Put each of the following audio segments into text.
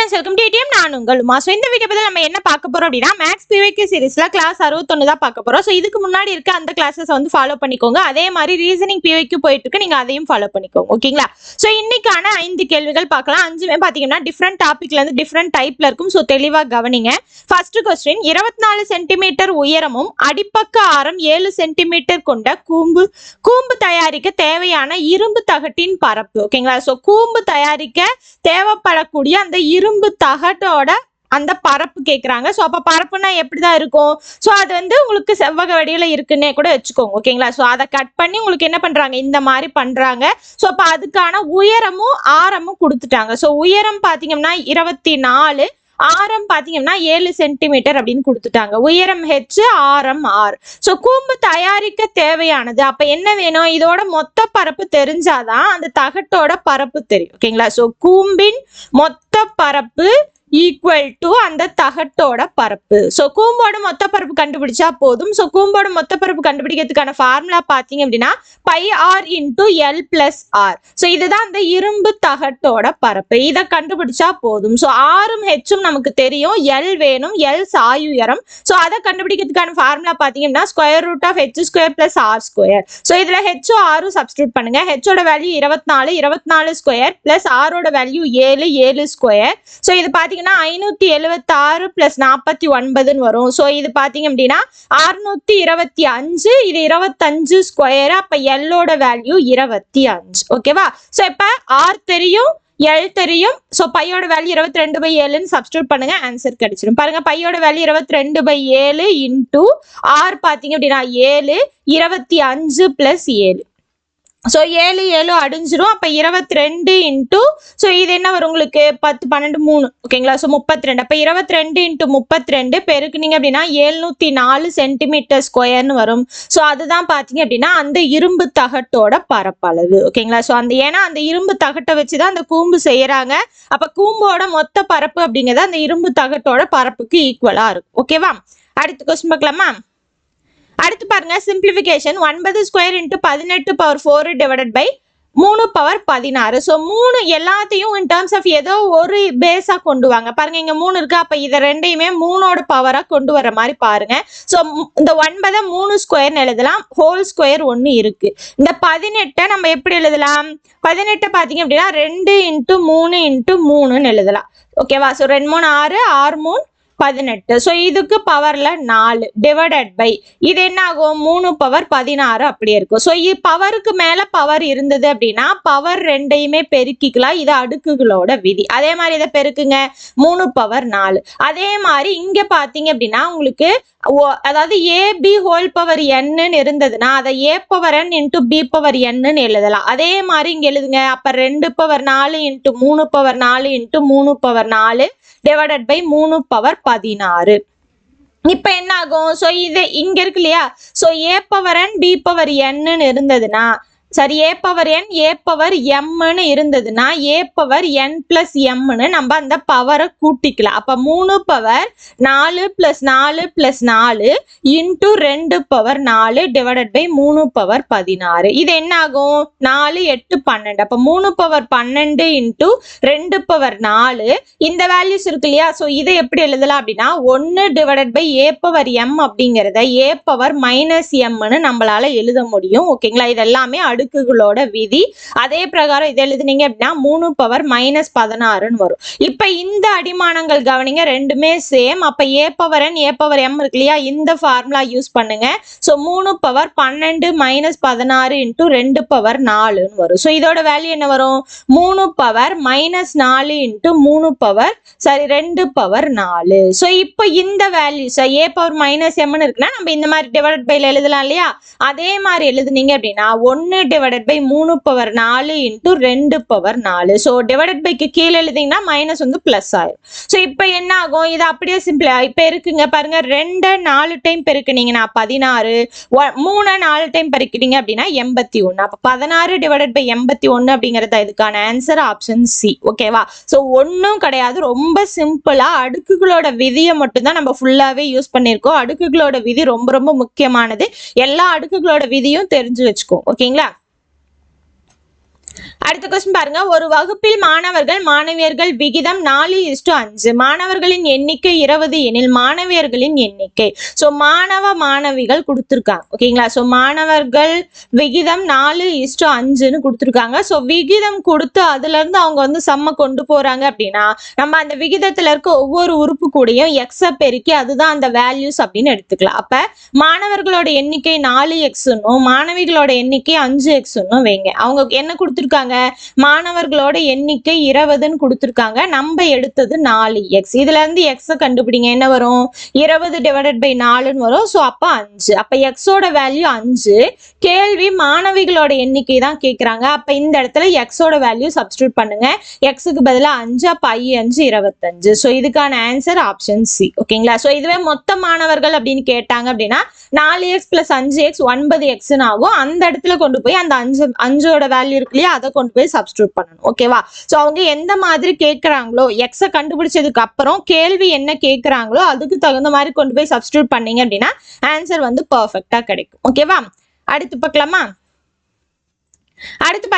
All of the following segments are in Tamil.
ஃப்ரெண்ட்ஸ் வெல்கம் டு ஏடிஎம் நான் உங்கள் ஸோ இந்த வீடியோ பற்றி நம்ம என்ன பார்க்க போறோம் அப்படின்னா மேக்ஸ் பிவிக்கு சீரிஸ்ல கிளாஸ் அறுபத்தொன்று தான் பார்க்க போறோம். ஸோ இதுக்கு முன்னாடி இருக்க அந்த கிளாஸஸ் வந்து ஃபாலோ பண்ணிக்கோங்க. அதே மாதிரி ரீசனிங் பிவேக்கு போயிட்டு இருக்கு. நீங்கள் அதையும் ஃபாலோ பண்ணிக்கோங்க. ஓகேங்களா ஸோ இன்னைக்கான ஐந்து கேள்விகள் பார்க்கலாம். அஞ்சுமே பார்த்தீங்கன்னா டிஃப்ரெண்ட் டாபிக்ல இருந்து டிஃப்ரெண்ட் டைப்ல இருக்கும். ஸோ தெளிவாக கவனிங்க. ஃபர்ஸ்ட் கொஸ்டின் இருபத்தி நாலு சென்டிமீட்டர் உயரமும் அடிப்பக்க ஆரம் ஏழு சென்டிமீட்டர் கொண்ட கூம்பு கூம்பு தயாரிக்க தேவையான இரும்பு தகட்டின் பரப்பு. ஓகேங்களா ஸோ கூம்பு தயாரிக்க தேவைப்படக்கூடிய அந்த இரும்பு தகட்டோட அந்த பரப்பு கேட்குறாங்க ஸோ அப்போ பரப்புனா எப்படி தான் இருக்கும்? ஸோ அது வந்து உங்களுக்கு செவ்வக வடிவில் இருக்குன்னே கூட வச்சுக்கோங்க ஓகேங்களா? ஸோ அதை கட் பண்ணி உங்களுக்கு என்ன பண்ணுறாங்க இந்த மாதிரி பண்ணுறாங்க ஸோ அப்போ அதுக்கான உயரமும் ஆரமும் கொடுத்துட்டாங்க. ஸோ உயரம் பார்த்தீங்கன்னா இருபத்தி நாலு ஆரம் பார்த்தீங்கன்னா ஏழு சென்டிமீட்டர் அப்படின்னு கொடுத்துட்டாங்க. உயரம் ஹெச் ஆரம் ஆர் ஸோ கூம்பு தயாரிக்க தேவையானது. அப்போ என்ன வேணும்? இதோட மொத்த பரப்பு தெரிஞ்சாதான் அந்த தகட்டோட பரப்பு தெரியும். ஓகேங்களா ஸோ கூம்பின் மொத்த பரப்பு ஈக்குவல் டு அந்த தகட்டோட பரப்பு. ஸோ கூம்போட மொத்த பரப்பு கண்டுபிடிச்சா போதும். ஸோ கூம்போட மொத்த பரப்பு கண்டுபிடிக்கிறதுக்கான ஃபார்முலா பார்த்தீங்க அப்படின்னா pi R into L plus R so இதுதான் அந்த இரும்பு தகட்டோட பரப்பு. இதை கண்டுபிடிச்சா போதும். ஸோ ஆறும் ஹெச்சும் நமக்கு தெரியும். எல் வேணும். எல் சாயுயரம் ஸோ அதை கண்டுபிடிக்கிறதுக்கான ஃபார்முலா பார்த்தீங்கன்னா square root of H square plus R square so இதில் ஹெச்சும் ஆரும் சப்ஸ்டியூட் பண்ணுங்க. ஹெச்சோட வேல்யூ இருபத்தி நாலு இருபத்தி நாலு ஸ்கொயர் பிளஸ் ஆரோட வேல்யூ ஏழு ஏழு ஸ்கொயர் ஸோ இது பார்த்தீங்கன்னா ஐநூற்றி எழுபத்தாறு பிளஸ் நாற்பத்தி ஒன்பதுன்னு வரும். ஸோ இது பார்த்தீங்க அப்படின்னா அறுநூத்தி இருபத்தி அஞ்சு இது இருபத்தஞ்சு ஸ்கொயர் அப்போ எல்லோட வேல்யூ இருபத்தி அஞ்சு. ஓகேவா ஸோ இப்போ ஆர் தெரியும் எல் தெரியும். ஸோ பையோட வேல்யூ இருபத்தி ரெண்டு பை ஏழுன்னு சப்ஸ்டியூட் பண்ணுங்க ஆன்சர் கிடைச்சிடும் பாருங்க பையோட வேல்யூ இருபத்தி ரெண்டு பை ஏழு இன்டூ ஆர் பார்த்தீங்க அப்படின்னா ஏழு இருபத்தி அஞ்சு பிளஸ் ஏழு. ஸோ ஏழு ஏழு அடிஞ்சிரும். அப்போ இருபத்தி ரெண்டு இன்ட்டு ஸோ இது என்ன வரும் உங்களுக்கு? பத்து பன்னெண்டு மூணு. ஓகேங்களா ஸோ முப்பத்தி ரெண்டு அப்போ இருபத்தி ரெண்டு இன்ட்டு முப்பத்தி ரெண்டு பெருக்குனீங்க அப்படின்னா எழுநூற்றி நாலு சென்டிமீட்டர் ஸ்கொயர்னு வரும். ஸோ அதுதான் பார்த்தீங்க அப்படின்னா அந்த இரும்பு தகட்டோட பரப்பளவு. ஓகேங்களா ஸோ அந்த ஏன்னா அந்த இரும்பு தகட்டை வச்சு தான் அந்த கூம்பு செய்யறாங்க. அப்போ கூம்போட மொத்த பரப்பு அப்படிங்கிறது அந்த இரும்பு தகட்டோட பரப்புக்கு ஈக்குவலாக இருக்கும். ஓகேவா அடுத்த கொஸ்டின் பார்க்கலாமா? அடுத்து பாருங்க சிம்பிளிஃபிகேஷன் ஒன்பது ஸ்கொயர் இன்ட்டு பதினெட்டு பவர் ஃபோர் டிவைடட் பை மூணு பவர் பதினாறு. ஸோ மூணு எல்லாத்தையும் இன் டேர்ம்ஸ் ஆஃப் ஏதோ ஒரு பேஸாக கொண்டு வாங்க. பாருங்க இங்கே மூணு இருக்கு. அப்போ இதை ரெண்டையுமே மூணோட பவராக கொண்டு வர மாதிரி பாருங்க. ஸோ இந்த ஒன்பதை மூணு ஸ்கொயர்னு எழுதலாம். ஹோல் ஸ்கொயர் ஒன்று இருக்கு. இந்த பதினெட்டை நம்ம எப்படி எழுதலாம்? பதினெட்டை பார்த்தீங்க அப்படின்னா ரெண்டு இன்ட்டு மூணு இன்ட்டு மூணுன்னு எழுதலாம். ஓகேவா ஸோ ரெண்டு மூணு ஆறு ஆறு மூணு பதினெட்டு. ஸோ இதுக்கு பவரில் நாலு டிவைடட் பை இது என்ன ஆகும் மூணு பவர் பதினாறு அப்படி இருக்கும். ஸோ பவருக்கு மேலே பவர் இருந்தது அப்படின்னா பவர் ரெண்டையுமே பெருக்கிக்கலாம். இது அடுக்குகளோட விதி. அதே மாதிரி இதை பெருக்குங்க. மூணு பவர் நாலு. அதே மாதிரி இங்கே பார்த்தீங்க அப்படின்னா உங்களுக்கு அதாவது ஏ பி ஹோல் பவர் என்னன்னு இருந்ததுன்னா அதை A power N into B power N எழுதலாம். அதே மாதிரி இங்கே எழுதுங்க. அப்போ ரெண்டு பவர் நாலு இன்ட்டு மூணு பவர் நாலு இன்ட்டு மூணு பவர் நாலு டிவைடட் பை மூணு பவர் பதினாறு. இப்ப என்ன ஆகும் ஸோ இது இங்க இருக்கு இல்லையா? So A power N B power N இருந்ததுன்னா சரி ஏ பவர் என் ஏ பவர் எம்னு இருந்ததுன்னா ஏ பவர் என் பிளஸ் எம்னு நம்ம அந்த பவரை கூட்டிக்கலாம். அப்போ மூணு பவர் நாலு பிளஸ் நாலு பிளஸ் நாலு இன்ட்டு ரெண்டு பவர் நாலு டிவைடட் பை மூணு பவர் பதினாறு. இது என்ன ஆகும் நாலு எட்டு பன்னெண்டு. அப்போ மூணு பவர் பன்னெண்டு இன்ட்டு ரெண்டு பவர் நாலு. இந்த வேல்யூஸ் இருக்கு இல்லையா? ஸோ இதை எப்படி எழுதலாம் அப்படின்னா ஒன்று divided by A power M அப்படிங்கிறத ஏ பவர் மைனஸ் எம்னு நம்மளால எழுத முடியும். ஓகேங்களா இதெல்லாமே அடுத்த அடுக்குகளோட விதி. அதே பிரகாரம் இதை எழுதுனீங்க அப்படின்னா மூணு பவர் மைனஸ் பதினாறுன்னு வரும். இப்போ இந்த அடிமானங்கள் கவனிங்க ரெண்டுமே சேம் அப்போ A power N A power M இருக்கு இல்லையா? இந்த ஃபார்முலா யூஸ் பண்ணுங்க. ஸோ மூணு பவர் பன்னெண்டு மைனஸ் பதினாறு இன்ட்டு ரெண்டு பவர் நாலுன்னு வரும். ஸோ இதோட வேல்யூ என்ன வரும்? மூணு பவர் மைனஸ் நாலு இன்ட்டு மூணு பவர் சாரி ரெண்டு பவர் நாலு. ஸோ இப்போ இந்த வேல்யூஸ் ஏ பவர் மைனஸ் எம்னு இருக்குன்னா நம்ம இந்த மாதிரி டிவைட் பைல எழுதலாம் இல்லையா? அதே மாதிரி எழுதுனீங்க அப்படின்னா ஒன்று டிவைடட் பை மூணு பவர் நாலு இன்ட்டு ரெண்டு பவர் நாலு. ஸோ டிவைடட் பைக்கு கீழே எழுதிங்கன்னா மைனஸ் வந்து ப்ளஸ் ஆயிரும். ஸோ இப்போ என்ன ஆகும்? இது அப்படியே சிம்பிளா இப்போ இருக்குங்க பாருங்க ரெண்டு நாலு டைம் பெருக்குனீங்கன்னா பதினாறு மூணு நாலு டைம் பெருக்கிட்டீங்க அப்படின்னா எண்பத்தி ஒன்று அப்போ பதினாறு டிவைடட் பை எண்பத்தி ஒன்று அப்படிங்கிறது இதுக்கான ஆன்சர் ஆப்ஷன் சி ஓகேவா ஸோ ஒன்றும் கிடையாது. ரொம்ப சிம்பிளாக அடுக்குகளோட விதியை மட்டும்தான் நம்ம ஃபுல்லாகவே யூஸ் பண்ணியிருக்கோம். அடுக்குகளோட விதி ரொம்ப ரொம்ப முக்கியமானது. எல்லா அடுக்குகளோட விதியும் தெரிஞ்சு வச்சுக்கோ ஓகேங்களா அடுத்த கொஸ்டின் பாருங்க. ஒரு வகுப்பில் மாணவர்கள் மாணவியர்கள் விகிதம் நாலு இஸ்டு அஞ்சு. மாணவர்களின் எண்ணிக்கை இருபது எனில் மாணவியர்களின் எண்ணிக்கை. ஸோ மாணவ மாணவிகள் கொடுத்துருக்காங்க. ஓகேங்களா ஸோ மாணவர்கள் விகிதம் நாலு இஸ்டு அஞ்சுன்னு கொடுத்துருக்காங்க. ஸோ விகிதம் கொடுத்து அதுல இருந்து அவங்க வந்து செம்ம கொண்டு போறாங்க அப்படின்னா நம்ம அந்த விகிதத்துல இருக்க ஒவ்வொரு உறுப்பு கூடயும் எக்ஸை பெருக்கி அதுதான் அந்த வேல்யூஸ் அப்படின்னு எடுத்துக்கலாம். அப்ப மாணவர்களோட எண்ணிக்கை நாலு எக்ஸ்னும் மாணவிகளோட எண்ணிக்கை அஞ்சு எக்ஸ்னும் வைங்க. அவங்க என்ன கொடுத்துருக்காங்க? மாணவர்களோட எண்ணிக்கை இருபதுன்னு கொடுத்துருக்காங்க. நம்ம எடுத்தது நாலு எக்ஸ் இதுல இருந்து எக்ஸை கண்டுபிடிங்க. என்ன வரும்? இருபது டிவைடட் பை நாலுன்னு வரும். ஸோ அப்போ அஞ்சு. அப்போ எக்ஸோட வேல்யூ அஞ்சு. கேள்வி மாணவிகளோட எண்ணிக்கை தான் கேட்குறாங்க அப்போ இந்த இடத்துல எக்ஸோட வேல்யூ சப்ஸ்டியூட் பண்ணுங்க. எக்ஸுக்கு பதிலாக அஞ்சு அப்போ ஐ அஞ்சு இருபத்தஞ்சு. ஸோ இதுக்கான ஆன்சர் ஆப்ஷன் சி ஓகேங்களா? ஸோ இதுவே மொத்த மாணவர்கள் அப்படின்னு கேட்டாங்க அப்படின்னா நாலு எக்ஸ் பிளஸ் அஞ்சு எக்ஸ் ஒன்பது எக்ஸ்னு ஆகும். அந்த இடத்துல கொண்டு போய் அந்த அஞ்சு அஞ்சோட வேல்யூ இருக்கு இல்லையா அதை கொண்டு போய் சப்ஸ்டியூட் பண்ணணும். ஓகேவா ஸோ அவங்க எந்த மாதிரி கேட்குறாங்களோ எக்ஸை கண்டுபிடிச்சதுக்கு அப்புறம் கேள்வி என்ன கேட்குறாங்களோ அதுக்கு தகுந்த மாதிரி கொண்டு போய் சப்ஸ்டியூட் பண்ணீங்க அப்படின்னா ஆன்சர் வந்து பர்ஃபெக்டாக கிடைக்கும். ஓகேவா அடுத்து பார்க்கலாமா?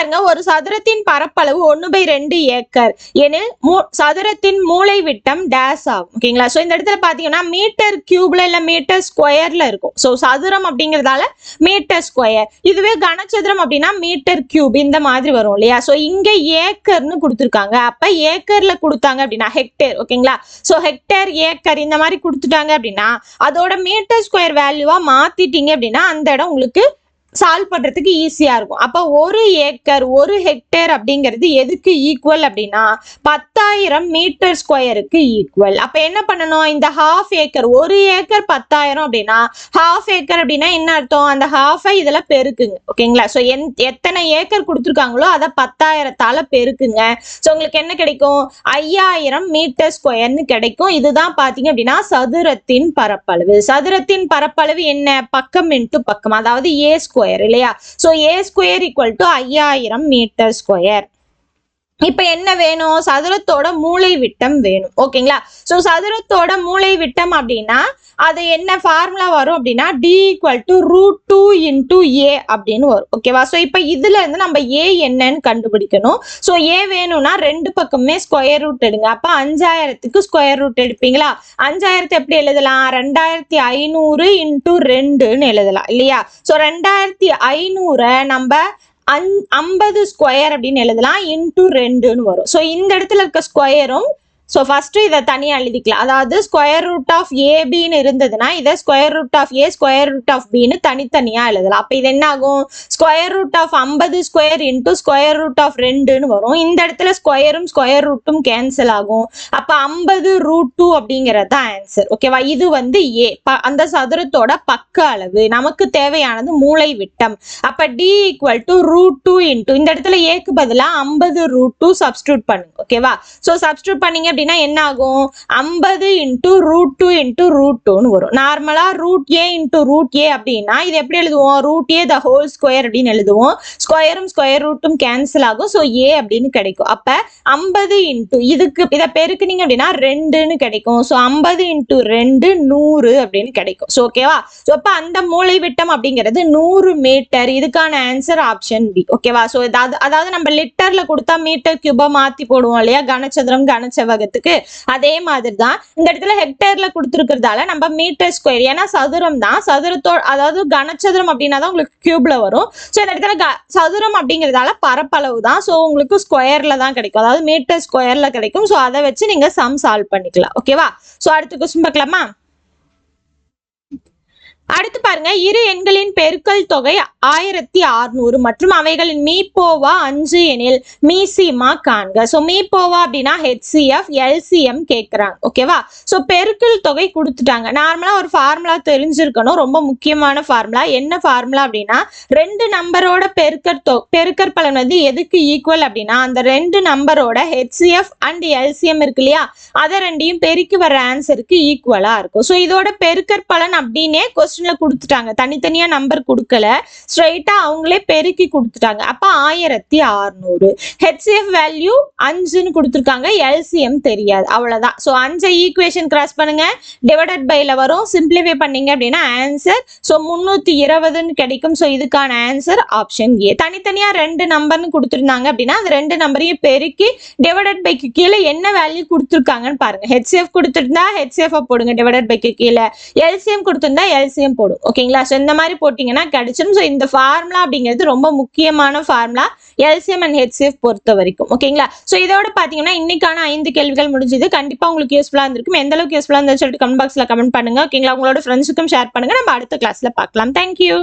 பாருங்க ஒரு சதுரத்தின் பரப்பளவு ஒன்று பை ரெண்டு ஏக்கர். எனில் சதுரத்தின் மூளை விட்டம் டேஸ் ஆகும். ஓகேங்களா ஸோ இந்த இடத்துல பார்த்தீங்கன்னா மீட்டர் கியூப்ல இல்லை மீட்டர் ஸ்கொயர்ல இருக்கும். ஸோ சதுரம் அப்படிங்கிறதால மீட்டர் ஸ்கொயர் இதுவே கனச்சதுரம் அப்படின்னா மீட்டர் கியூப் இந்த மாதிரி வரும் இல்லையா? ஸோ இங்க ஏக்கர்னு கொடுத்துருக்காங்க. அப்ப ஏக்கர்ல கொடுத்தாங்க அப்படின்னா ஹெக்டேர் ஓகேங்களா ஸோ ஹெக்டேர் ஏக்கர் இந்த மாதிரி கொடுத்துட்டாங்க அப்படின்னா அதோட மீட்டர் ஸ்கொயர் வேல்யூவா மாத்திட்டீங்க அப்படின்னா அந்த இடம் உங்களுக்கு சால்வ் பண்ணுறதுக்கு ஈஸியாக இருக்கும். அப்போ ஒரு ஏக்கர் ஒரு ஹெக்டேர் அப்படிங்கிறது எதுக்கு ஈக்குவல் அப்படின்னா பத்தாயிரம் மீட்டர் ஸ்கொயருக்கு ஈக்குவல் அப்போ என்ன பண்ணணும்? இந்த ஹாஃப் ஏக்கர் ஒரு ஏக்கர் பத்தாயிரம் அப்படின்னா ஹாஃப் ஏக்கர் அப்படின்னா என்ன அர்த்தம்? அந்த ஹாஃபை இதில் பெருக்குங்க. ஓகேங்களா ஸோ என் எத்தனை ஏக்கர் கொடுத்துருக்காங்களோ அதை பத்தாயிரத்தால் பெருக்குங்க. ஸோ உங்களுக்கு என்ன கிடைக்கும்? ஐயாயிரம் மீட்டர் ஸ்கொயர்னு கிடைக்கும். இதுதான் பார்த்தீங்க அப்படின்னா சதுரத்தின் பரப்பளவு. சதுரத்தின் பரப்பளவு என்ன? பக்கம் இன்ட்டு பக்கம். அதாவது ஏ ஸ்கொயர் இல்லையா? So A square equal to ஐயாயிரம் மீட்டர் ஸ்கொயர் இப்ப என்ன வேணும்? சதுரத்தோட மூளை விட்டம் வேணும். ஓகேங்களா? சோ சதுரத்தோட மூளை விட்டம் அப்படின்னா அது என்ன ஃபார்முலா வரும் அப்படின்னா D equal to root two into A அப்படின்னு வரும். ஓகேவா ஸோ இப்போ இதுல இருந்து நம்ம ஏ என்னன்னு கண்டுபிடிக்கணும். ஸோ ஏ வேணும்னா ரெண்டு பக்கமே ஸ்கொயர் ரூட் எடுங்க. அப்போ அஞ்சாயிரத்துக்கு ஸ்கொயர் ரூட் எடுப்பீங்களா? அஞ்சாயிரத்தை எப்படி எழுதலாம்? ரெண்டாயிரத்தி ஐநூறு இன்டூ ரெண்டுன்னு எழுதலாம். இல்லையா? ஸோ ரெண்டாயிரத்தி ஐநூறை நம்ம அந் ஐம்பது ஸ்கொயர் அப்படின்னு எழுதலாம் இன்டூ ரெண்டுன்னு வரும். ஸோ இந்த இடத்துல இருக்க ஸ்கொயரும் ஸோ ஃபஸ்ட்டு இதை தனியாக எழுதிக்கலாம். அதாவது ஸ்கொயர் ரூட் ஆஃப் ஏபின்னு இருந்ததுன்னா இதை square root of A square root of பின்னு தனித்தனியாக எழுதலாம். அப்போ இது என்ன ஆகும் ஸ்கொயர் ரூட் ஆஃப் ஐம்பது square into square root of ரெண்டுன்னு வரும். இந்த இடத்துல ஸ்கொயரும் ஸ்கொயர் ரூட்டும் கேன்சல் ஆகும். அப்போ ஐம்பது ரூட் டூ அப்படிங்கிறது தான் ஆன்சர் ஓகேவா இது வந்து ஏ ப அந்த சதுரத்தோட பக்க அளவு. நமக்கு தேவையானது மூளை விட்டம். அப்போ D equal to root two into இந்த இடத்துல ஏக்கு பதிலா ஐம்பது ரூட் டூ சப்ஸ்டியூட் பண்ணுங்க. ஓகேவா ஸோ சப்ஸ்டியூட் பண்ணீங்க அப்படின்னா என்ன ஆகும் ஐம்பது into root two into root டூன்னு வரும். நார்மலா root A into root A அப்படின்னா இது எப்படி எழுதுவோம்? Root A the whole square அப்படின்னு எழுதுவோம். ஸ்கொயரும் ஸ்கொயர் ரூட்டும் கேன்சல் ஆகும். ஸோ ஏ அப்படின்னு கிடைக்கும். அப்ப ஐம்பது இன்டூ இதுக்கு இதை பெருக்குனீங்க அப்படின்னா ரெண்டுன்னு கிடைக்கும். ஸோ ஐம்பது இன்டூ ரெண்டு நூறு அப்படின்னு கிடைக்கும். ஸோ ஓகேவா ஸோ அப்போ அந்த மூளை விட்டம் அப்படிங்கிறது நூறு மீட்டர் இதுக்கான ஆன்சர் ஆப்ஷன் பி ஓகேவா ஸோ அதாவது அதாவது நம்ம லிட்டர்ல கொடுத்தா மீட்டர் கியூபா மாத்தி போடுவோம் இல்லையா? கனச்சதுரம் கனசதுரம் ஆகிறதுக்கு அதே மாதிரி தான் இந்த இடத்துல ஹெக்டேர்ல கொடுத்துருக்கிறதால நம்ம மீட்டர் ஸ்கொயர் ஏன்னா சதுரம் தான். சதுரத்தோ அதாவது கனச்சதுரம் அப்படின்னா தான் உங்களுக்கு கியூப்ல வரும். ஸோ இந்த இடத்துல சதுரம் அப்படிங்கிறதால பரப்பளவு தான். ஸோ உங்களுக்கு ஸ்கொயர்ல தான் கிடைக்கும். அதாவது மீட்டர் ஸ்கொயர்ல கிடைக்கும். ஸோ அதை வச்சு நீங்க சம் சால்வ் பண்ணிக்கலாம். ஓகேவா ஸோ அடுத்து கொஸ்டின் பார்க்கலாமா? அடுத்து பாருங்க இரு எண்களின் பெருக்கல் தொகை ஆயிரத்தி அறுநூறு மற்றும் அவைகளின் மீப்போவா அஞ்சு எனில் மீசிமா காண்க. ஸோ மீப்போவா அப்படின்னா ஹெச்சிஎஃப் எல்சிஎம் கேட்குறாங்க ஓகேவா ஸோ பெருக்கல் தொகை கொடுத்துட்டாங்க. நார்மலாக ஒரு ஃபார்முலா தெரிஞ்சிருக்கணும். ரொம்ப முக்கியமான ஃபார்முலா என்ன ஃபார்முலா அப்படின்னா ரெண்டு நம்பரோட பெருக்கற் தொ பெருக்கற் பலன் வந்து எதுக்கு ஈக்குவல் அப்படின்னா அந்த ரெண்டு நம்பரோட ஹெச்சிஎஃப் அண்ட் எல்சிஎம் இருக்கு இல்லையா? அதை ரெண்டையும் பெருக்கி வர ஆன்சருக்கு ஈக்குவலாக இருக்கும். ஸோ இதோட பெருக்கற் பலன் அப்படின்னே கொஸ்டின் ஆப்ஷனில் கொடுத்துட்டாங்க. தனித்தனியா நம்பர் கொடுக்கல. ஸ்ட்ரைட்டாக அவங்களே பெருக்கி கொடுத்துட்டாங்க. அப்ப ஆயிரத்தி அறநூறு. ஹெச்சிஎஃப் வேல்யூ அஞ்சுன்னு கொடுத்துருக்காங்க. எல்சிஎம் தெரியாது. அவ்வளவுதான். ஸோ அஞ்சை ஈக்குவேஷன் கிராஸ் பண்ணுங்க. டிவைடட் பைல வரும். சிம்பிளிஃபை பண்ணீங்க அப்படின்னா ஆன்சர் ஸோ முந்நூற்றி இருபதுன்னு கிடைக்கும். ஸோ இதுக்கான ஆன்சர் ஆப்ஷன் ஏ தனித்தனியாக ரெண்டு நம்பர்னு கொடுத்துருந்தாங்க அப்படின்னா அந்த ரெண்டு நம்பரையும் பெருக்கி டிவைடட் பைக்கு கீழே என்ன வேல்யூ கொடுத்துருக்காங்கன்னு பாருங்க. ஹெச்சிஎஃப் கொடுத்துருந்தா ஹெச்சிஎஃப் போடுங்க. டிவைடட் பைக்கு கீழே. எல்சிஎம் கொடுத்துருந்தா எல்சிஎம் போடும் ஓகேங்களா ஸோ இந்த மாதிரி போட்டிங்கன்னா கிடைச்சிடும் ஸோ இந்த ஃபார்முலா அப்படிங்கிறது ரொம்ப முக்கியமான ஃபார்முலா எல்சிஎம் அண்ட் ஹெச்சிஎஃப் பொறுத்த வரைக்கும். ஓகேங்களா ஸோ இதோட பார்த்தீங்கன்னா இன்னைக்கான ஐந்து கேள்விகள் முடிஞ்சது. கண்டிப்பாக உங்களுக்கு யூஸ்ஃபுல்லாக இருந்திருக்கும். எந்த அளவுக்கு யூஸ்ஃபுல்லாக இருந்துச்சு சொல்லிட்டு கமெண்ட் பாக்ஸில் கமெண்ட் பண்ணுங்க. ஓகேங்களா உங்களோட ஃப்ரெண்ட்ஸுக்கும் ஷேர் பண்ணுங்க. நம்ம அடுத்த கிளாஸில் பார்க்கலாம். தேங்க்யூ